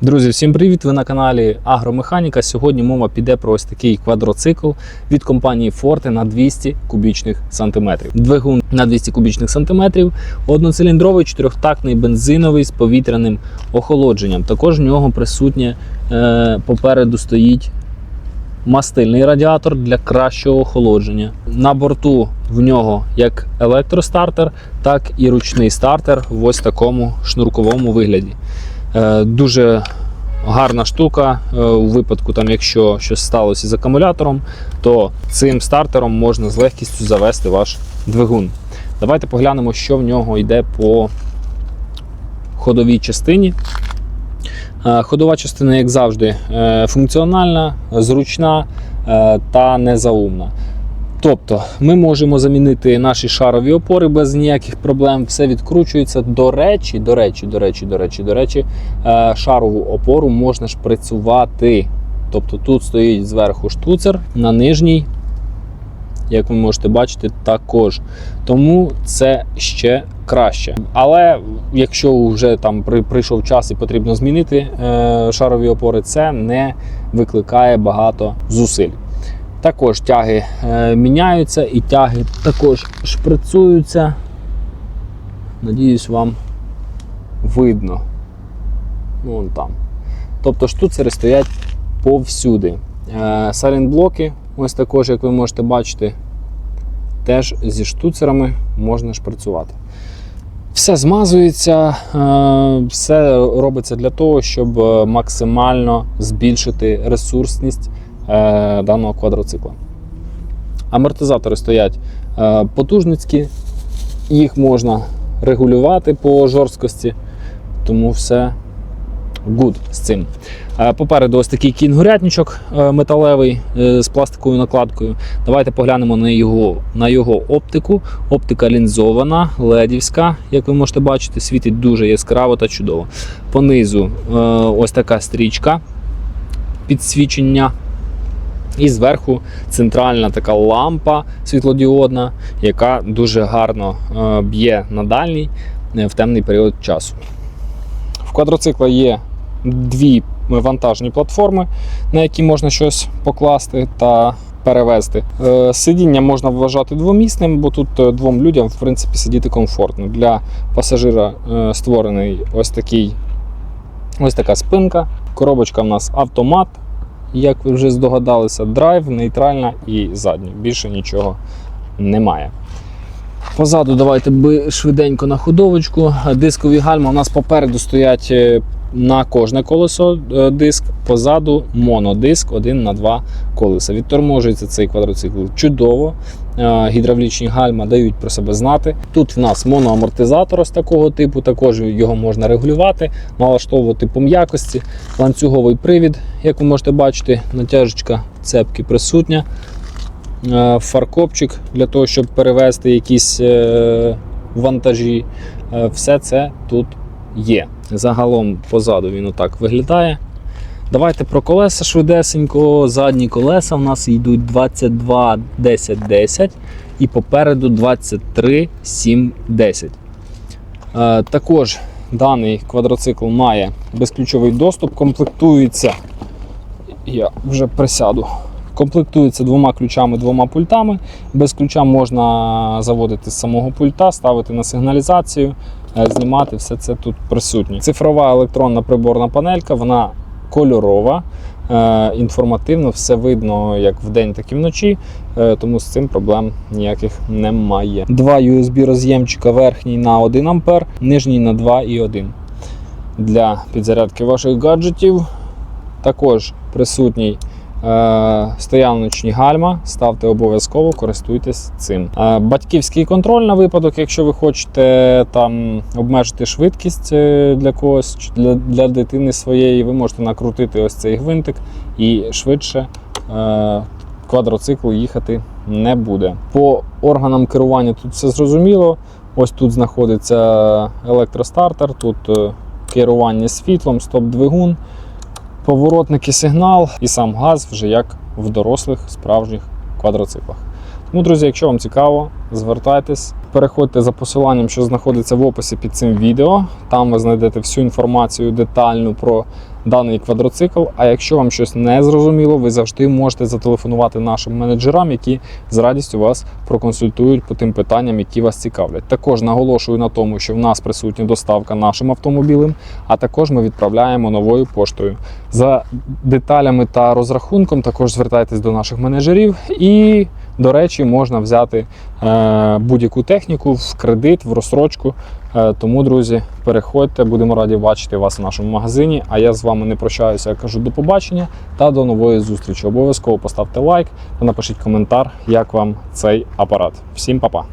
Друзі, всім привіт! Ви на каналі Агромеханіка. Сьогодні мова піде про ось такий квадроцикл від компанії Forte на 200 кубічних сантиметрів. Двигун на 200 кубічних сантиметрів, одноциліндровий чотирьохтактний бензиновий з повітряним охолодженням. Також в нього присутнє е, попереду стоїть мастильний радіатор для кращого охолодження. На борту в нього як електростартер, так і ручний стартер в ось такому шнурковому вигляді. Е, Дуже гарна штука. Е, У випадку, там, якщо щось сталося з акумулятором, то цим стартером можна з легкістю завести ваш двигун. Давайте поглянемо, що в нього йде по ходовій частині. Е, Ходова частина, як завжди, функціональна, зручна та незаумна. Тобто ми можемо замінити наші шарові опори без ніяких проблем. Все відкручується. До речі, до речі, до речі, до речі, до речі, е, шарову опору можна шприцювати. Тобто тут стоїть зверху штуцер, на нижній, як ви можете бачити, також. Тому це ще краще. Але якщо вже там прийшов час і потрібно змінити е, шарові опори, це не викликає багато зусиль. Також тяги е, міняються і тяги також шприцуються. Надіюсь, вам видно. Вон там. Тобто штуцери стоять повсюди. Е, ось також, як ви можете бачити, теж зі штуцерами можна шприцювати. Все змазується, е, все робиться для того, щоб максимально збільшити ресурсність даного квадроцикла. Амортизатори стоять е, потужницькі, їх можна регулювати по жорсткості, тому все good з цим. Е, Попереду ось такий кінгурятничок е, металевий е, з пластиковою накладкою. Давайте поглянемо на його, на його оптику. Оптика лінзована, ледівська, як ви можете бачити, світить дуже яскраво та чудово. Понизу е, ось така стрічка підсвічення. І зверху центральна така лампа світлодіодна, яка дуже гарно е, б'є на дальній е, в темний період часу. В квадроцикла є дві вантажні платформи, на які можна щось покласти та перевезти. Е, Сидіння можна вважати двомісним, бо тут двом людям в принципі сидіти комфортно. Для пасажира створений ось такий ось така спинка. Коробочка в нас автомат, як ви вже здогадалися, драйв, нейтральна і задня. Більше нічого немає. Позаду давайте швиденько на ходовочку. Дискові гальма у нас попереду стоять е, на кожне колесо е, диск, позаду монодиск один на два колеса. Відторможується цей квадроцикл чудово. Е, Гідравлічні гальма дають про себе знати. Тут в нас моноамортизатор ось такого типу, також його можна регулювати, налаштовувати по м'якості. Ланцюговий привід, як ви можете бачити, натяжечка цепки присутня. Е, Фаркопчик для того, щоб перевезти якісь е, вантажі. Е, Все це тут є. Загалом позаду він отак виглядає. Давайте про колеса швидесенько. Задні колеса в нас йдуть 22 10 10 і попереду 23 7 10. Е, Також даний квадроцикл має безключовий доступ, комплектується. Я вже присяду. Комплектується двома ключами, двома пультами. Без ключа можна заводити з самого пульта, ставити на сигналізацію, е, знімати все це тут присутнє. Цифрова електронна приборна панелька, вона кольорова, е, інформативно, все видно як вдень, так і вночі, е, тому з цим проблем ніяких немає. Два USB роз'ємчика, верхній на 1 А, нижній на 2,1 для підзарядки ваших гаджетів. Також присутній стояночні гальма, ставте обов'язково, користуйтесь цим. Е, батьківський контроль на випадок, якщо ви хочете там обмежити швидкість е, для когось чи для, для дитини своєї, ви можете накрутити ось цей гвинтик і швидше. Е, Квадроцикл їхати не буде. По органам керування тут все зрозуміло. Ось тут знаходиться електростартер, тут е, керування світлом, стоп-двигун, поворотники, сигнал і сам газ вже як в дорослих справжніх квадроциклах. Тому, друзі, якщо вам цікаво, звертайтесь, Переходьте за посиланням, що знаходиться в описі під цим відео. Там ви знайдете всю інформацію детальну про даний квадроцикл. А якщо вам щось не зрозуміло, ви завжди можете зателефонувати нашим менеджерам, які з радістю вас проконсультують по тим питанням, які вас цікавлять. Також наголошую на тому, що в нас присутня доставка нашим автомобілем, а також ми відправляємо новою поштою. За деталями та розрахунком також звертайтесь до наших менеджерів і. До речі, можна взяти е, будь-яку техніку в кредит, в розсрочку. Е, тому, друзі, переходьте, будемо раді бачити вас в нашому магазині. А я з вами не прощаюся, я кажу до побачення та до нової зустрічі. Обов'язково поставте лайк та напишіть коментар, як вам цей апарат. Всім па-па!